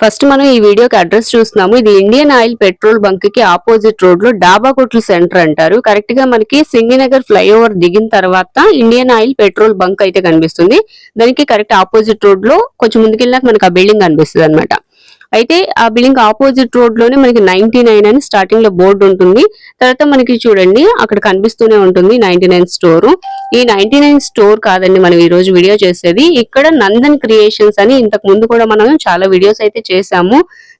First మనం ఈ వీడియోకి అడ్రస్ చూస్తున్నాము. ఇది ఇండియన్ ఆయిల్ పెట్రోల్ బంక్కి ఆపోజిట్ రోడ్లో డాబా కొట్లు సెంటర్ అంటారు. కరెక్ట్గా మనకి సింగినగర్ ఫ్లైఓవర్ దిగిన తర్వాత ఇండియన్ ఆయిల్ పెట్రోల్ బంక్ అయితే కనిపిస్తుంది. దానికి కరెక్ట్ ఆపోజిట్ రోడ్లో కొంచెం ముందుకెళ్ళినాక మనకి ఆ బిల్డింగ్ కనిపిస్తుంది అనమాట అయితే ఆ బిల్డింగ్ ఆపోజిట్ రోడ్లోనే మనకి నైన్టీ నైన్ అని స్టార్టింగ్లో బోర్డు ఉంటుంది. తర్వాత మనకి చూడండి అక్కడ కనిపిస్తూనే ఉంటుంది నైన్టీ నైన్ స్టోర్. ఈ నైన్టీ నైన్ స్టోర్ కాదండి మనం ఈ రోజు వీడియో చేసేది. ఇక్కడ నందన్ క్రియేషన్స్ అని ఇంతకు ముందు కూడా మనం చాలా వీడియోస్ అయితే చేసాము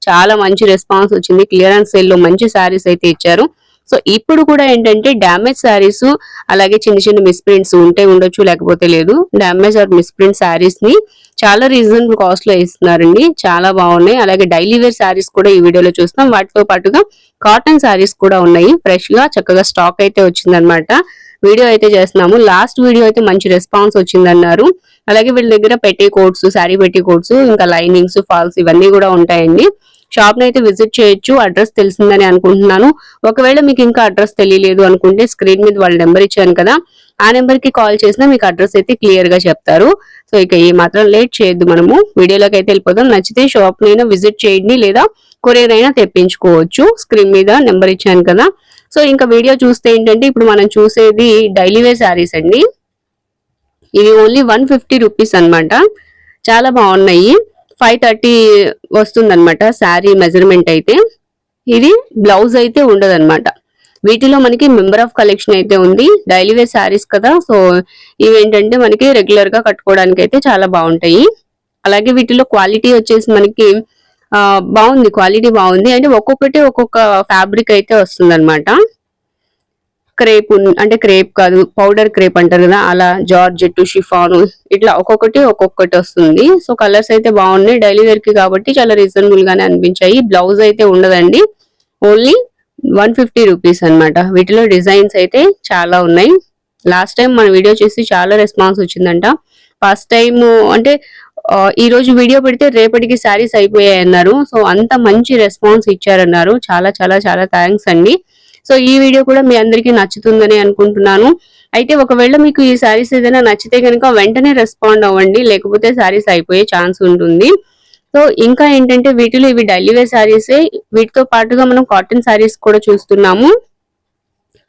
చాలా మంచి రెస్పాన్స్ వచ్చింది. క్లియరెన్స్ సేల్లో మంచి శారీస్ అయితే ఇచ్చారు. సో ఇప్పుడు కూడా ఏంటంటే డ్యామేజ్ శారీస్ అలాగే చిన్న చిన్న మిస్ప్రింట్స్ ఉంటే ఉండొచ్చు లేకపోతే లేదు. డ్యామేజ్ ఆర్ మిస్ప్రింట్ శారీస్ని చాలా రీజనబుల్ కాస్ట్లో ఇస్తున్నారండి. చాలా బాగున్నాయి. అలాగే డైలీ వేర్ శారీస్ కూడా ఈ వీడియోలో చూస్తాం వాటితో పాటుగా కాటన్ శారీస్ కూడా ఉన్నాయి. ఫ్రెష్గా చక్కగా స్టాక్ అయితే వచ్చిందనమాట వీడియో అయితే చేస్తున్నాము. లాస్ట్ వీడియో అయితే మంచి రెస్పాన్స్ వచ్చిందన్నారు. అలాగే వీళ్ళ దగ్గర పెట్టే కోట్స్ శారీ పెట్టే కోట్స్ ఇంకా లైనింగ్స్ ఫాల్స్ ఇవన్నీ కూడా ఉంటాయండి. షాప్ని అయితే విజిట్ చేయొచ్చు. అడ్రస్ తెలిసిందని అనుకుంటున్నాను. ఒకవేళ మీకు ఇంకా అడ్రస్ తెలియలేదు అనుకుంటే స్క్రీన్ మీద వాళ్ళ నెంబర్ ఇచ్చాను కదా. ఆ నెంబర్కి కాల్ చేసినా మీకు అడ్రస్ అయితే క్లియర్గా చెప్తారు. సో ఇక ఏ మాత్రం లేట్ చేయొద్దు మనము. వీడియోలోకి అయితే వెళ్ళిపోదాం. నచ్చితే షాప్ నైనా విజిట్ చేయండి లేదా కొరియర్ అయినా తెప్పించుకోవచ్చు. స్క్రీన్ మీద నెంబర్ ఇచ్చాను కదా. సో ఇంకా వీడియో చూస్తే ఏంటంటే ఇప్పుడు మనం చూసేది డైలీ వేర్ శారీస్ అండి. ఇవి ఓన్లీ వన్ ఫిఫ్టీ రూపీస్ అనమాట చాలా బాగున్నాయి. ఫైవ్ థర్టీ వస్తుంది అనమాట శారీ మెజర్మెంట్ అయితే. ఇది బ్లౌజ్ అయితే ఉండదన్నమాట. వీటిలో మనకి మెంబర్ ఆఫ్ కలెక్షన్ అయితే ఉంది. డైలీ వేర్ శారీస్ కదా. సో ఇవేంటంటే మనకి రెగ్యులర్గా కట్టుకోవడానికి అయితే చాలా బాగుంటాయి. అలాగే వీటిలో క్వాలిటీ వచ్చేసి మనకి బాగుంది. క్వాలిటీ బాగుంది. అంటే ఒక్కొక్కటి ఒక్కొక్క ఫ్యాబ్రిక్ అయితే వస్తుంది క్రేప్ అంటే క్రేప్ కాదు పౌడర్ క్రేప్ అంటారు కదా. అలా జార్జెట్ షిఫాన్ ఇట్లా ఒక్కొక్కటి ఒక్కొక్కటి వస్తుంది. సో కలర్స్ అయితే బాగున్నాయి. డైలీ వేర్కి కాబట్టి చాలా రీజనబుల్ గానే అనిపించాయి. బ్లౌజ్ అయితే ఉండదండి. ఓన్లీ వన్ ఫిఫ్టీ రూపీస్ అనమాట వీటిలో డిజైన్స్ అయితే చాలా ఉన్నాయి. లాస్ట్ టైం మన వీడియో చేసి చాలా రెస్పాన్స్ వచ్చిందంట. ఫస్ట్ టైం అంటే ఈరోజు ఈ రోజు వీడియో పెడితే రేపటికి శారీస్ అయిపోయాయి అన్నారు. సో అంత మంచి రెస్పాన్స్ ఇచ్చారన్నారు. చాలా చాలా చాలా థ్యాంక్స్ అండి. సో ఈ వీడియో కూడా మీ అందరికీ నచ్చుతుందని అనుకుంటున్నాను. అయితే ఒకవేళ మీకు ఈ శారీస్ ఏదైనా నచ్చితే కనుక వెంటనే రెస్పాండ్ అవ్వండి. లేకపోతే శారీస్ అయిపోయే ఛాన్స్ ఉంటుంది. సో ఇంకా ఏంటంటే వీటిలో ఇవి డైలీ వేర్ శారీసే వీటితో పాటుగా మనం కాటన్ శారీస్ కూడా చూస్తున్నాము.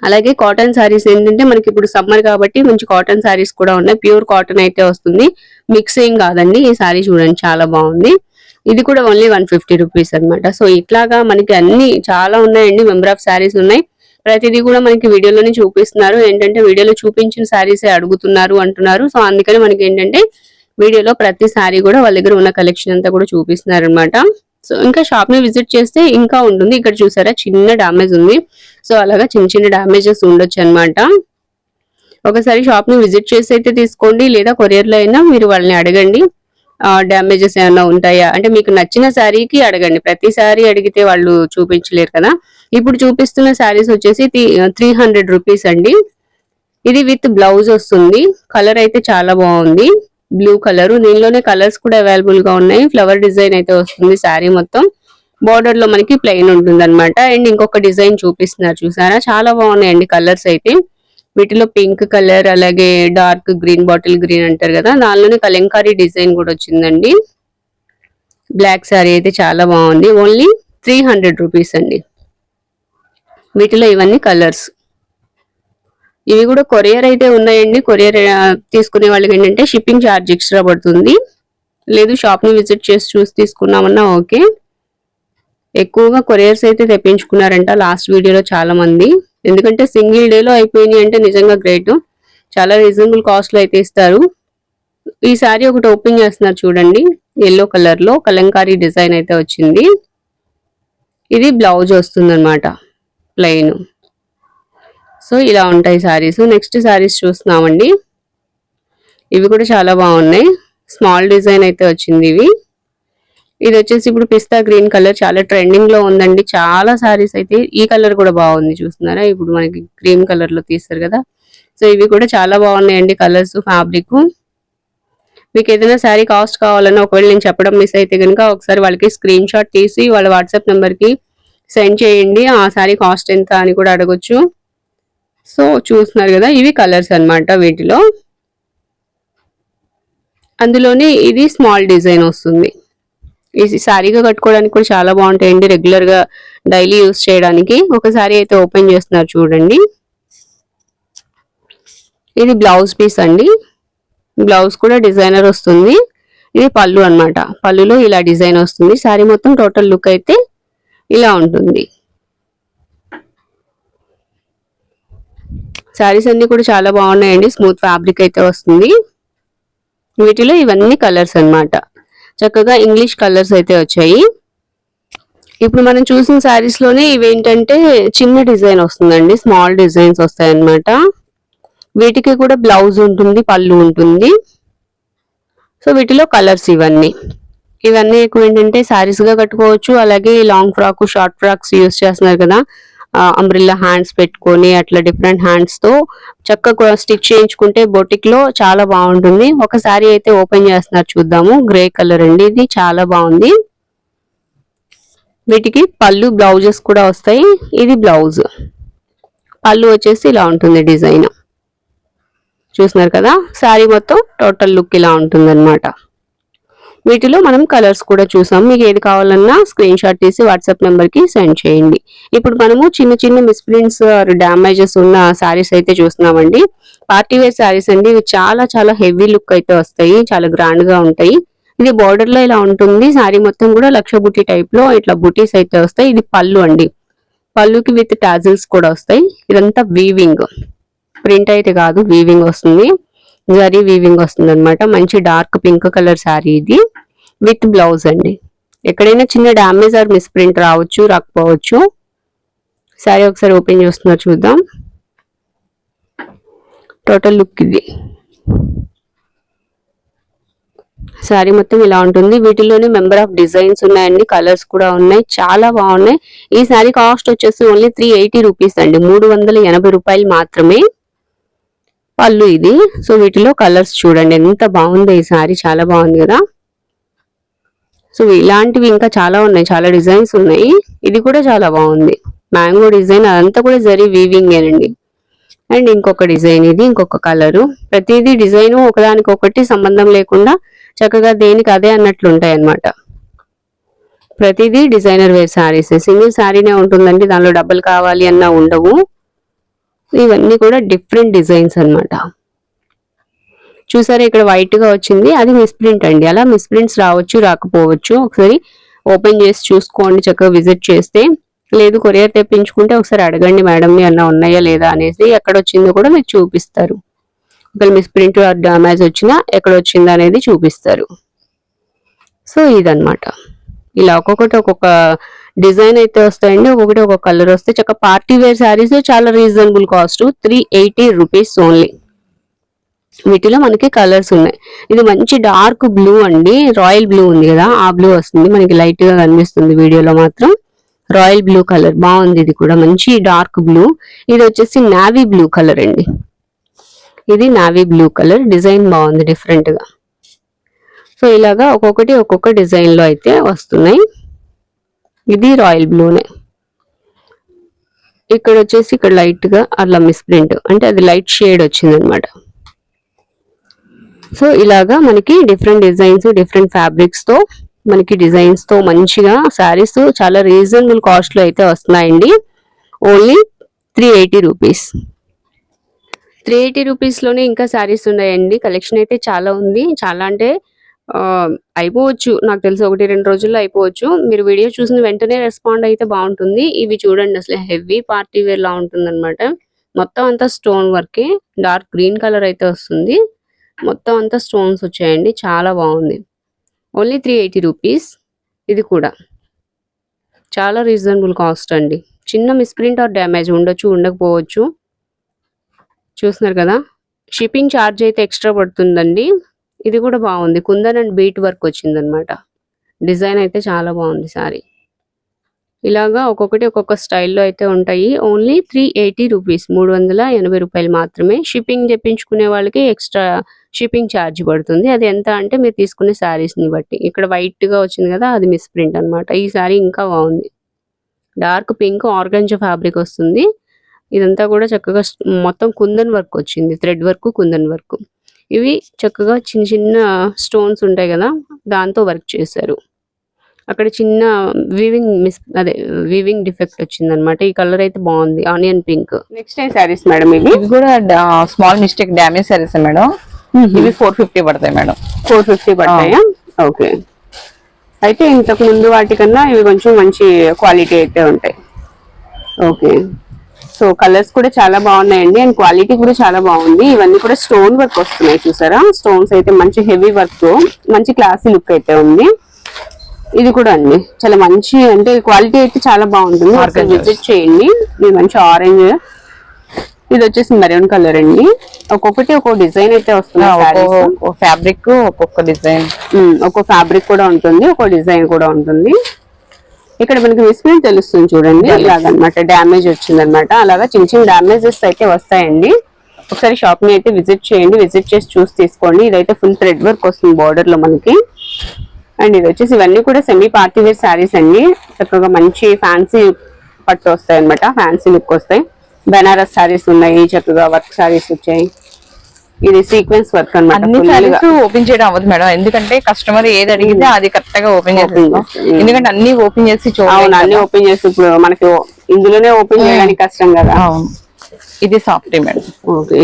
అలాగే కాటన్ శారీస్ ఏంటంటే మనకి ఇప్పుడు సమ్మర్ కాబట్టి మంచి కాటన్ శారీస్ కూడా ఉన్నాయి. ప్యూర్ కాటన్ అయితే వస్తుంది. మిక్స్ ఏం కాదండి. ఈ శారీ చూడండి చాలా బాగుంది. ఇది కూడా ఓన్లీ వన్ ఫిఫ్టీ రూపీస్ అనమాట సో ఇట్లాగా మనకి అన్ని చాలా ఉన్నాయండి. మెంబర్ ఆఫ్ శారీస్ ఉన్నాయి. ప్రతిదీ కూడా మనకి వీడియోలోనే చూపిస్తున్నారు. ఏంటంటే వీడియోలో చూపించిన శారీసే అడుగుతున్నారు అంటున్నారు. సో అందుకని మనకి ఏంటంటే వీడియోలో ప్రతి సారీ కూడా వాళ్ళ దగ్గర ఉన్న కలెక్షన్ అంతా కూడా చూపిస్తున్నారు అనమాట సో ఇంకా షాప్ని విజిట్ చేస్తే ఇంకా ఉంటుంది. ఇక్కడ చూసారా? చిన్న డామేజ్ ఉంది. సో అలాగా చిన్న చిన్న డామేజెస్ ఉండొచ్చు అనమాట ఒకసారి షాప్ని విజిట్ చేసి అయితే తీసుకోండి. లేదా కొరియర్లో అయినా మీరు వాళ్ళని అడగండి. డ్యామేజెస్ ఏమైనా ఉంటాయా? అంటే మీకు నచ్చిన శారీకి అడగండి. ప్రతి శారీ అడిగితే వాళ్ళు చూపించలేరు కదా. ఇప్పుడు చూపిస్తున్న శారీస్ వచ్చేసి త్రీ హండ్రెడ్ రూపీస్ అండి. ఇది విత్ బ్లౌజ్ వస్తుంది. కలర్ అయితే చాలా బాగుంది. Blue colour. దీనిలోనే కలర్స్ కూడా అవైలబుల్గా ఉన్నాయి. ఫ్లవర్ డిజైన్ అయితే వస్తుంది శారీ మొత్తం. బార్డర్లో మనకి ప్లెయిన్ ఉంటుంది అనమాట అండ్ ఇంకొక డిజైన్ చూపిస్తున్నారు చూసారా? చాలా బాగున్నాయండి కలర్స్ అయితే. వీటిలో పింక్ కలర్ అలాగే డార్క్ గ్రీన్ బాటిల్ గ్రీన్ అంటారు కదా? దానిలోనే కలంకారీ డిజైన్ కూడా వచ్చిందండి. బ్లాక్ శారీ అయితే చాలా బాగుంది. ఓన్లీ త్రీ హండ్రెడ్ రూపీస్ అండి. వీటిలో ఇవన్నీ కలర్స్. ఇవి కూడా కొరియర్ అయితే ఉన్నాయండి. కొరియర్ తీసుకునే వాళ్ళకి ఏంటంటే షిప్పింగ్ ఛార్జ్ ఎక్స్ట్రా పడుతుంది. లేదు షాప్ని విజిట్ చేసి చూసి తీసుకున్నామన్నా ఓకే. ఎక్కువగా కొరియర్స్ అయితే తెప్పించుకున్నారంట లాస్ట్ వీడియోలో చాలా మంది ఎందుకంటే సింగిల్ డేలో అయిపోయినాయి అంటే నిజంగా గ్రేట్. చాలా రీజనబుల్ కాస్ట్లో అయితే ఇస్తారు. ఈ సారీ ఒకటి ఓపెన్ చేస్తున్నారు చూడండి. ఎల్లో కలర్లో కలంకారీ డిజైన్ అయితే వచ్చింది. ఇది బ్లౌజ్ వస్తుంది అనమాట ప్లెయిన్. సో ఇలా ఉంటాయి సారీస్ నెక్స్ట్ సారీస్ చూస్తున్నామండి. ఇవి కూడా చాలా బాగున్నాయి. స్మాల్ డిజైన్ అయితే వచ్చింది ఇవి. ఇది వచ్చేసి ఇప్పుడు పిస్తా గ్రీన్ కలర్ చాలా ట్రెండింగ్లో ఉందండి. చాలా సారీస్ అయితే ఈ కలర్ కూడా బాగుంది చూస్తున్నారా? ఇప్పుడు మనకి క్రీమ్ కలర్లో తీస్తారు కదా. సో ఇవి కూడా చాలా బాగున్నాయండి కలర్స్ ఫ్యాబ్రిక్ మీకు ఏదైనా శారీ కాస్ట్ కావాలన్నా ఒకవేళ నేను చెప్పడం మిస్ అయితే కనుక ఒకసారి వాళ్ళకి స్క్రీన్ షాట్ తీసి వాళ్ళ వాట్సాప్ నెంబర్కి సెండ్ చేయండి. ఆ శారీ కాస్ట్ ఎంత అని కూడా అడగొచ్చు. సో చూస్తున్నారు కదా ఇవి కలర్స్ అన్నమాట వీటిలో. అందులోనే ఇది స్మాల్ డిజైన్ వస్తుంది. ఈ శారీగా కట్టుకోవడానికి కూడా చాలా బాగుంటాయండి రెగ్యులర్గా డైలీ యూస్ చేయడానికి. ఒక శారీ అయితే ఓపెన్ చేస్తున్నారు చూడండి. ఇది బ్లౌజ్ పీస్ అండి. బ్లౌజ్ కూడా డిజైనర్ వస్తుంది. ఇది పళ్ళు అన్నమాట. పళ్ళులో ఇలా డిజైన్ వస్తుంది. శారీ మొత్తం టోటల్ లుక్ అయితే ఇలా ఉంటుంది. శారీస్ అన్ని కూడా చాలా బాగున్నాయండి. స్మూత్ ఫ్యాబ్రిక్ అయితే వస్తుంది. వీటిలో ఇవన్నీ కలర్స్ అన్నమాట. చక్కగా ఇంగ్లీష్ కలర్స్ అయితే వచ్చాయి. ఇప్పుడు మనం చూసిన శారీస్లోనే ఇవేంటంటే చిన్న డిజైన్ వస్తుందండి. స్మాల్ డిజైన్స్ వస్తాయి అన్నమాట వీటికి కూడా బ్లౌజ్ ఉంటుంది పళ్ళు ఉంటుంది. సో వీటిలో కలర్స్ ఇవన్నీ. ఇవన్నీ ఎక్కువ ఏంటంటే శారీస్గా కట్టుకోవచ్చు. అలాగే long frock short frocks use చేస్తున్నారు కదా. అంబ్రిల్లా హ్యాండ్స్ పెట్టుకొని అట్లా డిఫరెంట్ హ్యాండ్స్తో చక్కగా స్టిచ్ చేయించుకుంటే బొటిక్లో చాలా బాగుంటుంది. ఒక శారీ అయితే ఓపెన్ చేస్తున్నారు చూద్దాము. గ్రే కలర్ అండి ఇది చాలా బాగుంది. వీటికి పళ్ళు బ్లౌజెస్ కూడా వస్తాయి. ఇది బ్లౌజ్. పళ్ళు వచ్చేసి ఇలా ఉంటుంది డిజైన్. చూస్తున్నారు కదా? శారీ మొత్తం టోటల్ లుక్ ఇలా ఉంటుంది అనమాట వీటిలో మనం కలర్స్ కూడా చూసాం. మీకు ఏది కావాలన్నా స్క్రీన్ షాట్ తీసి వాట్సాప్ నెంబర్కి సెండ్ చేయండి. ఇప్పుడు మనము చిన్న చిన్న మిస్ప్రింట్స్ డ్యామేజెస్ ఉన్న శారీస్ అయితే చూస్తున్నామండి. పార్టీ వేర్ శారీస్ అండి. ఇవి చాలా చాలా హెవీ లుక్ అయితే వస్తాయి. చాలా గ్రాండ్గా ఉంటాయి. ఇది బోర్డర్లో ఇలా ఉంటుంది. శారీ మొత్తం కూడా లక్ష బుటీ టైప్లో ఇట్లా బుటీస్ అయితే వస్తాయి. ఇది పళ్ళు అండి. పళ్ళుకి విత్ టాజిల్స్ కూడా వస్తాయి. ఇదంతా వీవింగ్ ప్రింట్ అయితే కాదు వీవింగ్ వస్తుంది. జరీ వీవింగ్ వస్తుంది అనమాట మంచి డార్క్ పింక్ కలర్ శారీ ఇది. విత్ బ్లౌజ్ అండి. ఎక్కడైనా చిన్న డ్యామేజ్ ఆర్ మిస్ప్రింట్ రావచ్చు రాకపోవచ్చు. శారీ ఒకసారి ఓపెన్ చేస్తున్నారు చూద్దాం. టోటల్ లుక్ ఇది. శారీ మొత్తం ఇలా ఉంటుంది. వీటిలోనే మెంబర్ ఆఫ్ డిజైన్స్ ఉన్నాయండి. కలర్స్ కూడా ఉన్నాయి. చాలా బాగున్నాయి. ఈ శారీ కాస్ట్ వచ్చేసి ఓన్లీ త్రీ ఎయిటీ రూపీస్ అండి. మూడు వందల ఎనభై రూపాయలు మాత్రమే. పళ్ళు ఇది. సో వీటిలో కలర్స్ చూడండి. ఎంత బాగుందో ఈ సారీ. చాలా బాగుంది కదా. సో ఇలాంటివి ఇంకా చాలా ఉన్నాయి. చాలా డిజైన్స్ ఉన్నాయి. ఇది కూడా చాలా బాగుంది. మ్యాంగో డిజైన్ అదంతా కూడా జరీ వీవింగ్ ఏనండి అండ్. ఇంకొక డిజైన్ ఇది ఇంకొక కలరు. ప్రతిదీ డిజైను ఒకదానికొకటి సంబంధం లేకుండా చక్కగా దేనికి అదే అన్నట్లు ఉంటాయి అన్నమాట. ప్రతిదీ డిజైనర్ వేర్ శారీస్ సింగిల్ శారీనే ఉంటుందండి. దానిలో డబ్బులు కావాలి అన్నా ఉండవు. ఇవన్నీ కూడా డిఫరెంట్ డిజైన్స్ అనమాట చూసారా ఇక్కడ వైట్గా వచ్చింది. అది మిస్ప్రింట్ అండి. అలా మిస్ప్రింట్స్ రావచ్చు రాకపోవచ్చు. ఒకసారి ఓపెన్ చేసి చూసుకోండి చక్కగా విజిట్ చేస్తే. లేదు కొరియర్ తెప్పించుకుంటే ఒకసారి అడగండి మేడం అన్న ఉన్నాయా లేదా అనేసి ఎక్కడ వచ్చిందో కూడా మీకు చూపిస్తారు. ఒకవేళ మిస్ప్రింట్ డ్యామేజ్ వచ్చినా ఎక్కడ వచ్చిందా అనేది చూపిస్తారు. సో ఇదనమాట ఇలా ఒక్కొక్కటి ఒక్కొక్క డిజైన్ అయితే వస్తాయండి. ఒక్కొక్కటి ఒక్కొక్క కలర్ వస్తాయి. చక్క పార్టీ వేర్ శారీస్ చాలా reasonable cost three eighty rupees only వీటిలో మనకి కలర్స్ ఉన్నాయి. ఇది మంచి డార్క్ బ్లూ అండి. రాయల్ బ్లూ ఉంది కదా ఆ బ్లూ వస్తుంది. మనకి లైట్గా కనిపిస్తుంది వీడియోలో మాత్రం. రాయల్ బ్లూ కలర్ బాగుంది ఇది కూడా. మంచి డార్క్ బ్లూ ఇది వచ్చేసి నావీ బ్లూ కలర్ అండి. ఇది నావీ బ్లూ కలర్ డిజైన్ బాగుంది డిఫరెంట్గా. సో ఇలాగా ఒక్కొక్కటి ఒక్కొక్క డిజైన్లో అయితే వస్తున్నాయి. ఇది రాయల్ బ్లూనే. ఇక్కడ వచ్చేసి ఇక్కడ లైట్గా అలా అట్లా మిస్ప్రింట్ అంటే అది లైట్ షేడ్ వచ్చిందనమాట. సో ఇలాగా మనకి డిఫరెంట్ డిజైన్స్ డిఫరెంట్ ఫ్యాబ్రిక్స్తో మనకి డిజైన్స్తో మంచిగా శారీస్ చాలా రీజనబుల్ కాస్ట్లో అయితే వస్తున్నాయండి. Only three eighty rupees. Three eighty రూపీస్లోనే ఇంకా శారీస్ ఉన్నాయండి. కలెక్షన్ అయితే చాలా ఉంది. చాలా అంటే అయిపోవచ్చు. నాకు తెలిసి ఒకటి రెండు రోజుల్లో అయిపోవచ్చు. మీరు వీడియో చూసిన వెంటనే రెస్పాండ్ అయితే బాగుంటుంది. ఇవి చూడండి అసలు హెవీ పార్టీ వేర్ లా ఉంటుంది మొత్తం అంతా స్టోన్ వర్కే డార్క్ గ్రీన్ కలర్ అయితే వస్తుంది. మొత్తం అంతా స్టోన్స్ వచ్చాయండి. చాలా బాగుంది. ఓన్లీ త్రీ ఎయిటీ రూపీస్ ఇది కూడా. చాలా రీజనబుల్ కాస్ట్ అండి. చిన్న మిస్ప్రింట్ ఆర్ డ్యామేజ్ ఉండొచ్చు ఉండకపోవచ్చు. చూస్తున్నారు కదా? షిప్పింగ్ ఛార్జ్ అయితే ఎక్స్ట్రా పడుతుందండి. ఇది కూడా బాగుంది. కుందన్ అండ్ బీట్ వర్క్ వచ్చింది అనమాట డిజైన్ అయితే చాలా బాగుంది సారీ. ఇలాగా ఒక్కొక్కటి ఒక్కొక్క స్టైల్లో అయితే ఉంటాయి. ఓన్లీ త్రీ ఎయిటీ రూపీస్ మూడు వందల ఎనభై రూపాయలు మాత్రమే. షిప్పింగ్ చెప్పించుకునే వాళ్ళకి ఎక్స్ట్రా షిప్పింగ్ ఛార్జ్ పడుతుంది. అది ఎంత అంటే మీరు తీసుకునే శారీస్ని బట్టి. ఇక్కడ వైట్గా వచ్చింది కదా అది మిస్ ప్రింట్ అనమాట ఈ శారీ ఇంకా బాగుంది. డార్క్ పింక్ ఆర్గంజ ఫ్యాబ్రిక్ వస్తుంది. ఇదంతా కూడా చక్కగా మొత్తం కుందన్ వర్క్ వచ్చింది. Thread work kundan work. ఇవి చక్కగా చిన్న చిన్న స్టోన్స్ ఉంటాయి కదా దాంతో వర్క్ చేశారు. అక్కడ చిన్న వీవింగ్ మిస్ అదే వీవింగ్ డిఫెక్ట్ వచ్చింది అనమాట ఈ కలర్ అయితే బాగుంది onion pink. Next time saris madam ఇవి? ఇవి కూడా small mistake damage saris madam. ఇవి ఫోర్ ఫిఫ్టీ పడతాయి మేడం. ఫోర్ ఫిఫ్టీ పడతాయా? ఓకే. అయితే ఇంతకు ముందు వాటికన్నా ఇవి కొంచెం మంచి క్వాలిటీ అయితే ఉంటాయి. ఓకే. సో కలర్స్ కూడా చాలా బాగున్నాయండి అండ్ క్వాలిటీ కూడా చాలా బాగుంది. ఇవన్నీ కూడా స్టోన్ వర్క్ వస్తున్నాయి చూసారా? స్టోన్స్ అయితే మంచి హెవీ వర్క్ మంచి క్లాసీ లుక్ అయితే ఉంది. ఇది కూడా అండి. చాలా మంచి అంటే క్వాలిటీ అయితే చాలా బాగుంటుంది. ఒకసారి. విజిట్ చేయండి. ఇది మంచి ఆరెంజ్ ఇది వచ్చేసి మెరూన్ కలర్ అండి. ఒక్కొక్కటి ఒక్కొక్క డిజైన్ అయితే వస్తుంది. ఒక్కొక్క ఫ్యాబ్రిక్ ఒక్కొక్క డిజైన్. ఉమ్, ఒక్కో ఫ్యాబ్రిక్ కూడా ఉంటుంది ఒక్కో డిజైన్ కూడా ఉంటుంది. ఇక్కడ మనకి విస్ప్రింట్ తెలుస్తుంది చూడండి ఇలాగనమాట డ్యామేజ్ వచ్చింది అనమాట అలాగా చిన్న చిన్న డ్యామేజెస్ అయితే వస్తాయండి. ఒకసారి షాప్ని అయితే విజిట్ చేయండి విజిట్ చేసి చూసి తీసుకోండి. ఇదైతే ఫుల్ థ్రెడ్ వర్క్ వస్తుంది border లో మనకి. అండ్ ఇది వచ్చేసి ఇవన్నీ కూడా సెమీ పార్టీ వేర్ శారీస్ అండి. చక్కగా మంచి ఫ్యాన్సీ పట్టు వస్తాయి అనమాట ఫ్యాన్సీ లుక్ వస్తాయి. బెనారస్ శారీస్ ఉన్నాయి చక్కగా వర్క్ శారీస్ వచ్చాయి. ఇది సీక్వెన్స్ వర్క్ అన్ని అనమాట ఓపెన్ చేయడం అవ్వదు మేడం. ఎందుకంటే కస్టమర్ ఏది అడిగితే అది కరెక్ట్గా ఓపెన్ చేస్తాం చేస్తాం. ఎందుకంటే అన్ని ఓపెన్ చేసి చూడాలి అన్ని ఓపెన్ చేసి ఇప్పుడు మనకి ఇందులోనే ఓపెన్ చేయడానికి కష్టం కదా. ఇది సాఫ్ట్ మేడం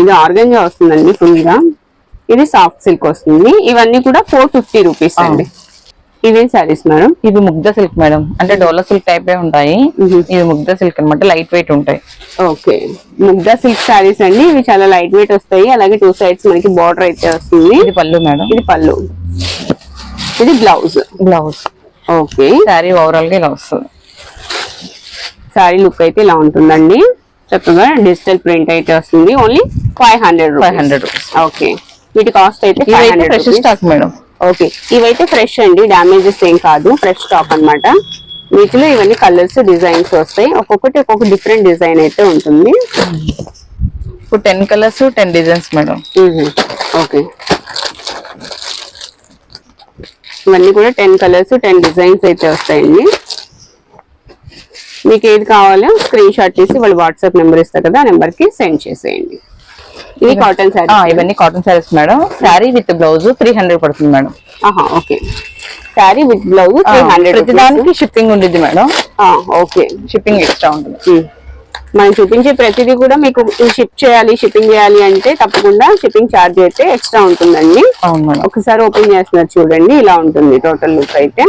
ఇది ఆర్గంజా వస్తుందండి ఫుల్గా. ఇది సాఫ్ట్ సిల్క్ వస్తుంది. ఇవన్నీ కూడా ఫోర్ ఫిఫ్టీ రూపీస్ అండి. ఇవేం సారీస్ మేడం. ఇవి ముగ్ధ సిల్క్ మేడం. అంటే డోలా సిల్క్ టైప్ ఉంటాయి. ఇవి ముగ్ధ సిల్క్ అన్నమాట లైట్ వెయిట్ ఉంటాయి. ఓకే. ముగ్ధా సిల్క్ సారీస్ అండి. ఇవి చాలా లైట్ వెయిట్ వస్తాయి. అలాగే టూ సైడ్స్ మనకి బార్డర్ అయితే వస్తుంది. ఇది పళ్ళు మేడం. ఇది పళ్ళు. ఇది బ్లౌజ్. బ్లౌజ్. ఓకే. శారీ ఓవరాల్గా ఇలా వస్తుంది. సారీ లుక్ అయితే ఇలా ఉంటుందండి. చక్కగా డిజిటల్ ప్రింట్ అయితే వస్తుంది. Only five hundred 500 rupees. Okay. వీటి కాస్ట్ అయితే five hundred fresh stock madam. Okay. ఇవైతే ఫ్రెష్ అండి. డామేజెస్ ఏం కాదు. ఫ్రెష్ స్టాక్ అన్నమాట. వీటిలో ఇవన్నీ కలర్స్ డిజైన్స్ వస్తాయి. ఒక్కొక్కటి ఒక్కొక్క డిఫరెంట్ డిజైన్ అయితే ఉంటుంది. ఇప్పుడు ten colours ten designs madam okay. ఇవన్నీ కూడా టెన్ కలర్స్ టెన్ డిజైన్స్ అయితే వస్తాయండి. మీకు ఏది కావాలో స్క్రీన్ షాట్ తీసి వాళ్ళు వాట్సాప్ నెంబర్ ఇస్తారు కదా ఆ నెంబర్కి సెండ్ చేసేయండి. ఇది కాటన్ శారీ ఇవన్నీ cotton saris madam. Sari with blouse three hundred పడుతుంది madam. Okay. Sari with blouse three hundred ప్రతిదానికి షిప్పింగ్ ఉండిద్ది మేడం. ఓకే. షిప్పింగ్ ఎక్స్ట్రా ఉంటుంది. మనం చూపించే ప్రతిదీ కూడా మీకు షిప్ చేయాలి షిప్పింగ్ చేయాలి అంటే తప్పకుండా షిప్పింగ్ ఛార్జ్ అయితే ఎక్స్ట్రా ఉంటుందండి. ఒకసారి ఓపెన్ చేస్తున్నారు చూడండి ఇలా ఉంటుంది టోటల్ లుక్ అయితే.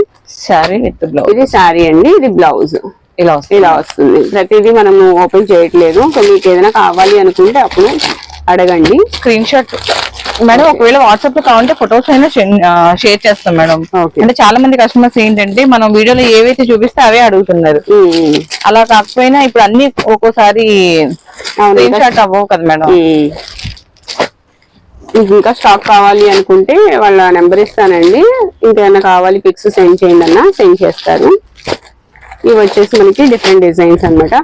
శారీ విత్ బ్లౌజ్ ఇది శారీ అండి ఇది బ్లౌజ్ ఇలా వస్తుంది. ఇలా వస్తుంది. ప్రతిదీ మనము ఓపెన్ చేయట్లేదు. మీకు ఏదైనా కావాలి అనుకుంటే అప్పుడు అడగండి. Screenshot. మేడం ఒకవేళ వాట్సాప్లో కావాలంటే ఫొటోస్ అయినా షేర్ చేస్తాం మేడం. అంటే చాలా మంది కస్టమర్స్ ఏంటంటే మనం వీడియోలో ఏవైతే చూపిస్తే అవే అడుగుతున్నారు. అలా కాకపోయినా ఇప్పుడు అన్ని ఒక్కోసారి స్క్రీన్ షాట్ అవ్వవు కదా మేడం. ఇంకా స్టాక్ కావాలి అనుకుంటే వాళ్ళ నెంబర్ ఇస్తానండి. ఇంకేమైనా కావాలి పిక్స్ సెండ్ చేయండి అన్న సెండ్ చేస్తారు ఇవి వచ్చేసి మనకి డిఫరెంట్ డిజైన్స్ అన్నమాట.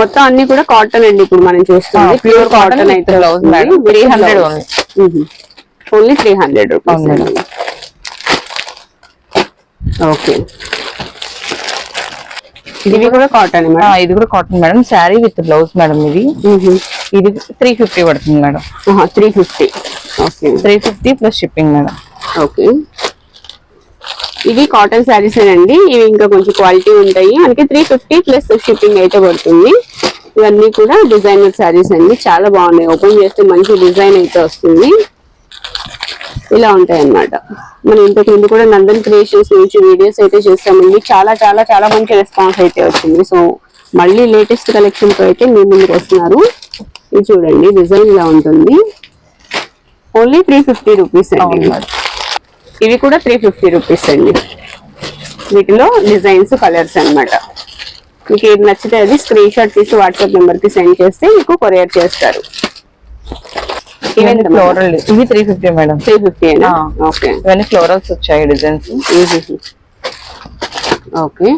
మొత్తం అన్ని కూడా కాటన్ అండి ఇప్పుడు మనం చూస్తుంది. ప్యూర్ కాటన్ అయితే. 300 only. Only three hundred rupees. Okay ఇవి కూడా కాటన్ ఇది కూడా cotton madam. Sari with blouse madam ఇది. ఇది త్రీ ఫిఫ్టీ పడుతుంది madam. Three fifty okay three fifty plus shipping madam. Okay ఇవి కాటన్ శారీస్ అండి ఇవి ఇంకా కొంచెం క్వాలిటీ ఉంటాయి. మనకి త్రీ ఫిఫ్టీ ప్లస్ షిప్పింగ్ అయితే పడుతుంది. ఇవన్నీ కూడా డిజైనర్ శారీస్ అండి. చాలా బాగున్నాయి. ఓపెన్ చేస్తే మంచి డిజైన్ అయితే వస్తుంది. ఇలా ఉంటాయి అన్నమాట మనం ఇంతకు ముందు కూడా నందన్ క్రియేషన్స్ నుంచి వీడియోస్ అయితే చేస్తామండి. చాలా చాలా చాలా మంచి రెస్పాన్స్ అయితే వచ్చింది. సో మళ్ళీ లేటెస్ట్ కలెక్షన్తో అయితే మీ ముందుకు వస్తున్నారు. ఇది చూడండి. డిజైన్ ఇలా ఉంటుంది. ఓన్లీ త్రీ ఫిఫ్టీ రూపీస్ అండి. ఇవి. కూడా త్రీ ఫిఫ్టీ రూపీస్ అండి. వీటిలో డిజైన్స్ కలర్స్ అన్నమాట. మీకు ఏది నచ్చితే అది స్క్రీన్ షాట్ తీసి వాట్సాప్ నెంబర్కి సెండ్ చేస్తే మీకు కొరియర్ చేస్తారు. ఇవన్నీ ఫ్లోరల్ ఇవి three fifty madam. Three fifty. Okay. ఇవన్నీ ఫ్లోరల్స్ వచ్చాయి డిజైన్స్ ఓకే.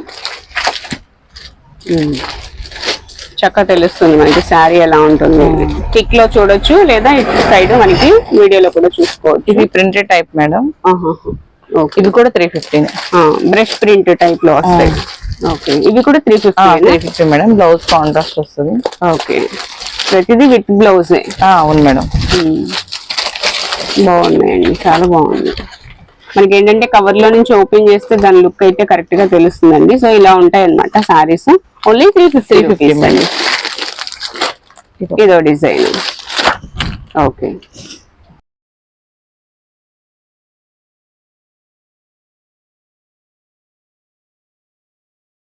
చక్కగా తెలుస్తుంది మనకి శారీ ఎలా ఉంటుంది టిక్లో చూడొచ్చు లేదా ఇటు సైడ్ మనకి వీడియోలో కూడా చూసుకోవచ్చు. ఇది ప్రింటెడ్ టైప్ మేడం ఓకే. ఇది కూడా త్రీ ఫిఫ్టీ బ్రష్ ప్రింట్ టైప్లో వస్తాయి ఓకే. ఇవి కూడా three three fifty fifty madam blouse contrast వస్తుంది. ఓకే. ప్రతిదీ విత్ బ్లౌజే అవును మేడం బాగున్నాయండి. చాలా బాగుంది మనకి ఏంటంటే కవర్లో నుంచి ఓపెన్ చేస్తే దాని లుక్ అయితే కరెక్ట్గా తెలుస్తుందండి. సో ఇలా ఉంటాయి అన్నమాట saris only three fifty rupees అండి. ఇదో డిజైన్ ఓకే